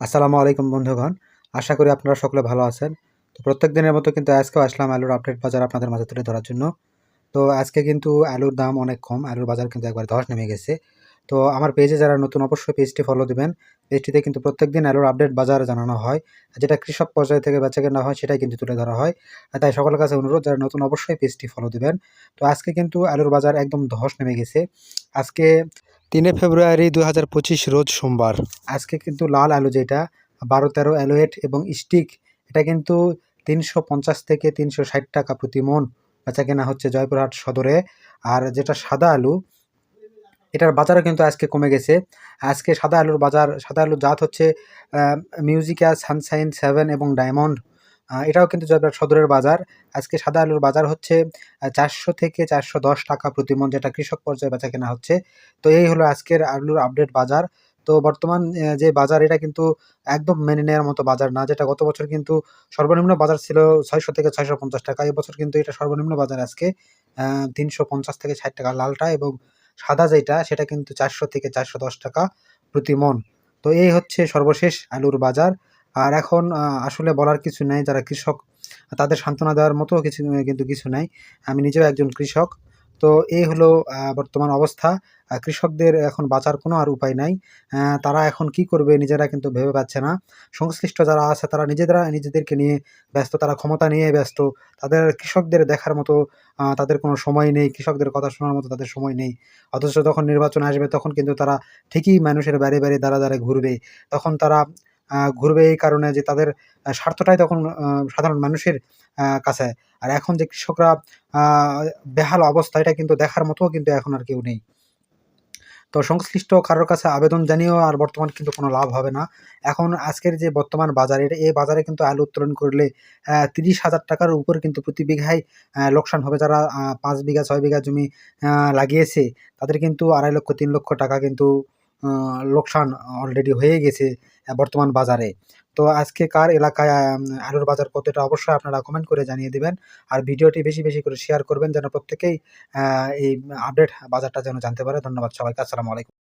আসসালামু আলাইকুম বন্ধুগণ। আশা করি আপনারা সকলে ভালো আছেন। তো প্রত্যেক দিনের মতো কিন্তু আজকেও আসলাম আলুর আপডেট বাজার আপনাদের মাঝে তুলে ধরার জন্য। তো আজকে কিন্তু আলুর দাম অনেক কম, আলুর বাজার কিন্তু একবার ধস নেমে গেছে। তো আমার পেজে যারা নতুন অবশ্যই পেজটি ফলো দিবেন। পেজটিতে কিন্তু প্রত্যেক দিন আলুর আপডেট বাজার জানানো হয়। যেটা কৃষক পর্যায় থেকে বেচা কেনা হয়, সেটাই কিন্তু তুলে ধরা হয়। তাই সকলের কাছে অনুরোধ, যারা নতুন অবশ্যই পেজটি ফলো দেবেন। তো আজকে কিন্তু আলুর বাজার একদম ধস নেমে গেছে। আজকে তিনে ফেব্রুয়ারি দু হাজার পঁচিশ রোজ সোমবার। আজকে কিন্তু লাল আলু যেটা, বারো তেরো অ্যালোয়েট এবং স্টিক, এটা কিন্তু তিনশো পঞ্চাশ থেকে তিনশো ষাট টাকা প্রতি মন। বেচা কেনা হচ্ছে জয়পুরহাট সদরে। আর যেটা সাদা আলু, এটার বাজারও কিন্তু আজকে কমে গেছে। আজকে সাদা আলুর বাজার, সাদা আলুর জাত হচ্ছে মিউজিকা সানশাইন সেভেন এবং ডায়মন্ড এটাও কিন্তু জয়পুরহাট সদরের বাজার। আজকে সাদা আলুর বাজার হচ্ছে চারশো থেকে চারশো দশ টাকা প্রতি মন যেটা কৃষক পর্যায়ে বেচা কেনা হচ্ছে। তো এই হলো আজকের আলুর আপডেট বাজার। তো বর্তমান যে বাজার, এটা কিন্তু একদম মেনে নেওয়ার মতো বাজার না, যেটা গত বছর কিন্তু সর্বনিম্ন বাজার ছিল ছয়শো থেকে ছয়শো পঞ্চাশ টাকা। এবছর কিন্তু এটা সর্বনিম্ন বাজার আজকে তিনশো পঞ্চাশ থেকে ষাট টাকা লালটা এবং সাদা যেটা, সেটা কিন্তু চারশো থেকে চারশো দশ টাকা প্রতি মন তো এই হচ্ছে সর্বশেষ আলুর বাজার। আর এখন আসলে বলার কিছু নাই, যারা কৃষক, তাদের সান্ত্বনা দেওয়ার মতো কিছু কিন্তু কিছু নাই। আমি নিজেও একজন কৃষক, তো এই হলো বর্তমান অবস্থা। কৃষকদের এখন বাঁচার কোনো আর উপায় নাই। তারা এখন কি করবে নিজেরা কিন্তু ভেবে পাচ্ছে না। সংশ্লিষ্ট যারা আছে, তারা নিজেরা, নিজেদেরকে নিয়ে ব্যস্ত, তারা ক্ষমতা নিয়ে ব্যস্ত। তাদের কৃষকদের দেখার মতো তাদের কোনো সময় নেই। কৃষকদের কথা শোনার মতো তাদের সময় নেই। অথচ যখন নির্বাচন আসবে, তখন কিন্তু তারা ঠিকই মানুষের বাড়ি বাড়ি দ্বারা দ্বারা ঘুরবে। তখন তারা ঘুরবে এই কারণে যে তাদের স্বার্থটাই তখন সাধারণ মানুষের কাছে। আর এখন যে কৃষকরা বেহাল অবস্থা, এটা কিন্তু দেখার মতো কিন্তু এখন আর কেউ নেই। তো সংশ্লিষ্ট কারোর কাছে আবেদন জানিয়েও আর বর্তমান কিন্তু কোনো লাভ হবে না। এখন আজকের যে বর্তমান বাজার, এটা, এই বাজারে কিন্তু আলু উত্তোলন করলে তিরিশ হাজার টাকার উপর কিন্তু প্রতি বিঘায় লোকসান হবে। যারা পাঁচ বিঘা, ছয় বিঘা জমি লাগিয়েছে, তাদের কিন্তু আড়াই লক্ষ, তিন লক্ষ টাকা কিন্তু লোকসান অলরেডি হয়ে গেছে বর্তমান বাজারে। তো আজকে কার এলাকায় আলুর বাজার কত এটা অবশ্যই আপনারা কমেন্ট করে জানিয়ে দেবেন। আর ভিডিওটি বেশি বেশি করে শেয়ার করবেন, যেন প্রত্যেকেই এই আপডেট বাজারটা যেন জানতে পারে। ধন্যবাদ সবাইকে, আসসালামু আলাইকুম।